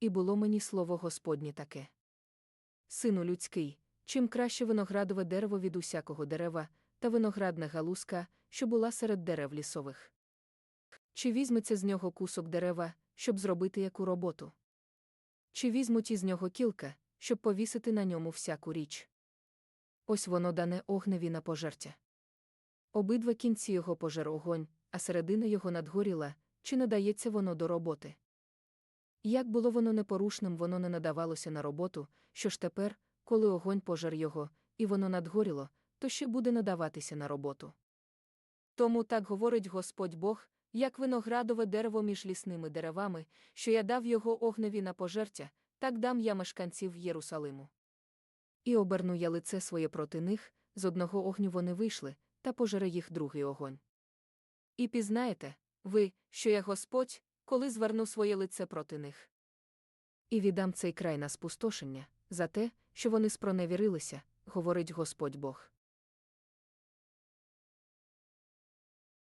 і було мені слово Господнє таке. Сину людський, чим краще виноградове дерево від усякого дерева, та виноградна галузка, що була серед дерев лісових. Чи візьметься з нього кусок дерева, щоб зробити яку роботу? Чи візьмуть із нього кілка, щоб повісити на ньому всяку річ? Ось воно дане огневі на пожертя. Обидва кінці його пожер огонь, а середина його надгоріла, чи надається воно до роботи? Як було воно непорушним, воно не надавалося на роботу, що ж тепер, коли огонь пожер його, і воно надгоріло, то ще буде надаватися на роботу. Тому так говорить Господь Бог, як виноградове дерево між лісними деревами, що я дав його огневі на пожертя, так дам я мешканців Єрусалиму. І оберну я лице своє проти них, з одного огню вони вийшли, та пожере їх другий огонь. І пізнаєте, ви, що я Господь, коли зверну своє лице проти них. І віддам цей край на спустошення, за те, що вони спроневірилися, говорить Господь Бог.